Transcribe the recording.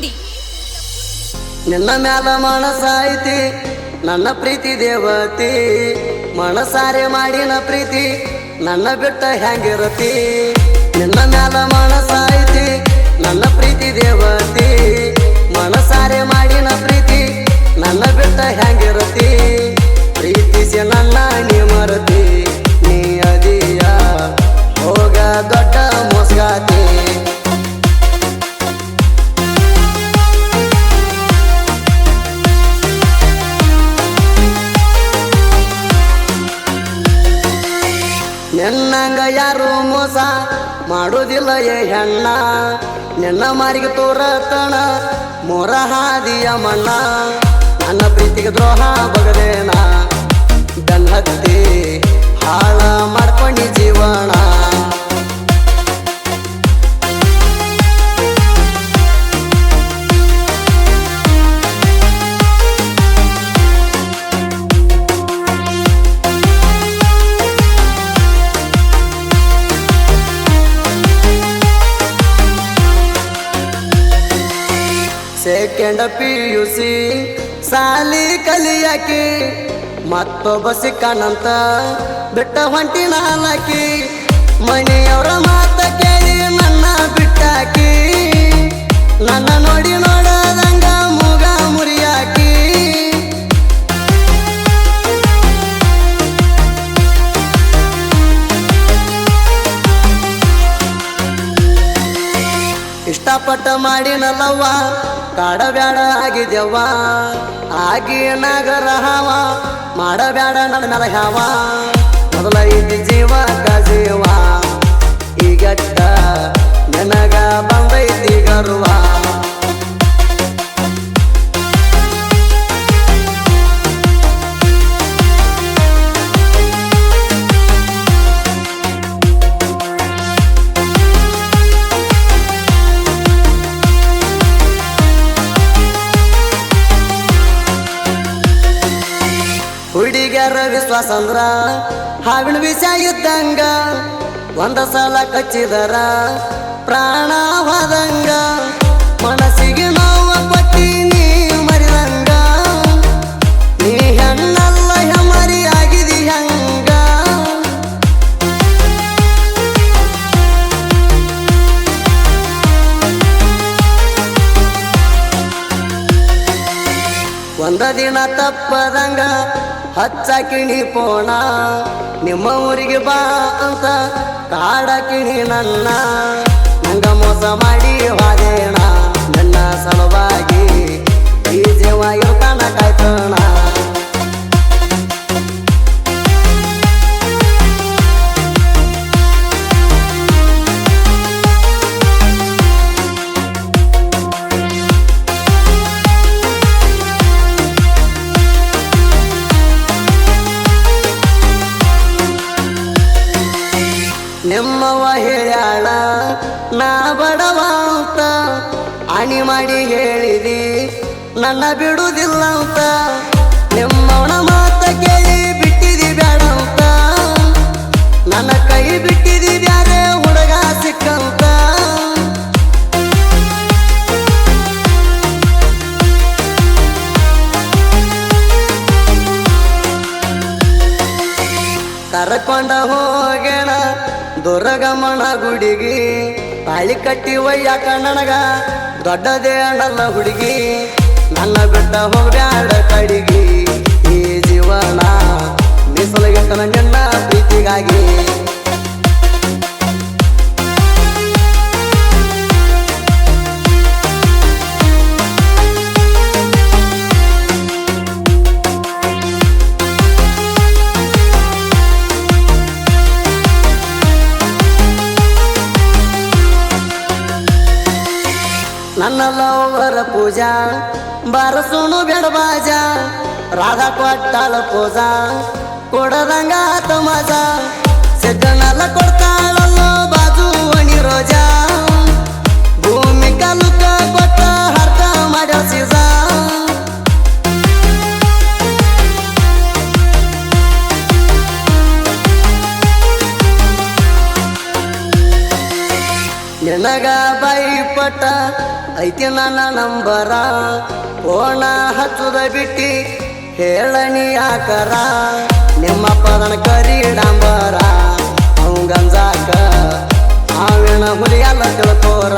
ಪುಂಡಿ ನಿನ್ನ ಮ್ಯಾಲ ಮನಸಾಯ್ತಿ ನನ್ನ ಪ್ರೀತಿ ದೇವತಿ. ಮನಸಾರೆ ಮಾಡಿನ ಪ್ರೀತಿ ನನ್ನ ಬಿಟ್ಟ ಹೆಂಗಿರತಿ ನಿನ್ನ ಮ್ಯಾಲ ನಿನ್ನಂಗ ಯಾರು ಮೋಸ ಮಾಡೋದಿಲ್ಲ ಏ ಹೆಣ್ಣ. ನಿನ್ನ ಮಾರಿಗೆ ತೋರ ತಣ ಮೊರ ಹಾದಿಯ ಮಣ್ಣ. ನನ್ನ ಪ್ರೀತಿಗೆ ದ್ರೋಹ ಬಗದೇನ. ಬೆನ್ನತ್ತಿ ಹಾಳ ಮಾಡ್ಕೊಂಡಿ ಜೀವನ. ಸೆಕೆಂಡ್ ಪಿ ಯು ಸಿ ಸಾಲಿ ಕಲಿಯಾಕಿ, ಮತ್ತೊಬ್ಬ ಸಿಕ್ಕನಂತ ಬಿಟ್ಟ ಹೊಂಟಿ ನಾಲಕಿ ಮನೆಯವರ ಮಾತ ಕೇಳಿ ನನ್ನ ಬಿಟ್ಟಾಕಿ, ನನ್ನ ನೋಡಿ ನೋಡದಂಗ ಮೂಗ ಮುರಿಯಾಕಿ. ಇಷ್ಟಪಟ್ಟ ಮಾಡಿನಲ್ಲವ್ವ ಕಾಡಬ್ಯಾಡ ಆಗಿದ್ಯವ್ವ. ಆಗಿ ನಗರ ಹಾವ. ಮಾಡಬ್ಯಾಡ ನನ್ನ ಮೇಲೆ ಹಾವ. ಮೊದಲ ಇದ್ದ ಜೀವ ಜೀವ ಈಗಟ್ಟ ನನಗ ಬಂದೈತಿ ಗರ್ವ. ಹುಡುಗ್ಯಾರ ವಿಶ್ವಾಸ ಅಂದ್ರ ಹಾವಿನ ವಿಷ ಇದ್ದಂಗ ಒಂದ ಸಲ ಕಚ್ಚಿದರ ಪ್ರಾಣ ಹೋದಂಗ. ಮನಸ್ಸಿಗೆ ನೋವ ಪಟ್ಟಿ ನೀ ಮರಿದಂಗ. ನೀ ಹೆಣ್ಣಲ್ಲ ಹೆಮರಿ ಆಗಿದಿ ಹಂಗ? ಒಂದ ದಿನ ತಪ್ಪದಂಗ ಹಚ್ಚಾಕಿಣಿ ಪೋಣ, ನಿಮ್ಮ ಊರಿಗೆ ಬಾ ಅಂತ ಕಾಡ ಕಿಣಿ ನನ್ನ. ನಂಗ ಮೋಸ ಮಾಡಿ ವಾದೇಣ ನನ್ನ ಸಲುವಾಗಿ ಈ ಜೀವ ಇರ್ತಾನ ಕಾಯ್ತೋಣ. ನಿಮ್ಮವ್ವ ಹೇಳ್ಯಾಳ, ನಾ ಬಡವ ಅಂತ ಅಣಿ ಮಾಡಿ ಹೇಳಿದಿ, ನನ್ನ ಬಿಡುವುದಿಲ್ಲ ಅಂತ. ನಿಮ್ಮವನ ಮಾತ ಕೇಳಿ ಬಿಟ್ಟಿದಿ ಬ್ಯಾಡ ಅಂತ. ನನ್ನ ಕೈ ಬಿಟ್ಟಿದಿ ಬ್ಯಾರೆ ಹುಡುಗ ಸಿಕ್ಕಂತ. ದುರ್ಗಮ್ಮನ ಗುಡಿಗಿ. ತಾಳಿ ಕಟ್ಟಿ ಒಯ್ಯ ಕಣ್ಣನಗ ದೊಡ್ಡದೇ ಅಣ್ಣಲ್ಲ ಹುಡುಗಿ. ನನ್ನ ಬಿಟ್ಟ ಹೋಗ್ಯಾಡ ಕಡಿಗಿ. ನನ್ನ ಲವರ ಪೂಜಾ, ಬಾರಸೋಣು ಬೆಡಬಾಜ ರಾಧಾ ಕೊಟ್ಟಾಳ ಪೂಜಾ, ಕೊಡದಂಗ ತಮಜ. ಮಜ ಸಿದ್ದನಲ್ಲ ಕೊಡ್ತಾಳಲ್ಲೋ ಬಾಜು ಒಣಿ ರೋಜಾ. ಭೂಮಿ ಕಲುಕ ಕೊಟ್ಟ ಹರ್ತ ಮಾಡ್ಯ ಸೀಜ. ನಿನಗ ಬಾಯಿ ಪಟ್ಟ ಐತಿ ನನ್ನ ನಂಬರ. ಓಣ ಹಚ್ಚುದ ಬಿಟ್ಟಿ ಹೇಳನಿ ಆಕರ ನಿಮ್ಮ ಪದನ ಕರಿ ಡಾಂಬರ. ಅವಂಗಂಜಾಕ ಆವಿನ ಹುಲಿಯಲ್ಲ ತಿಳ್ಕೋರ.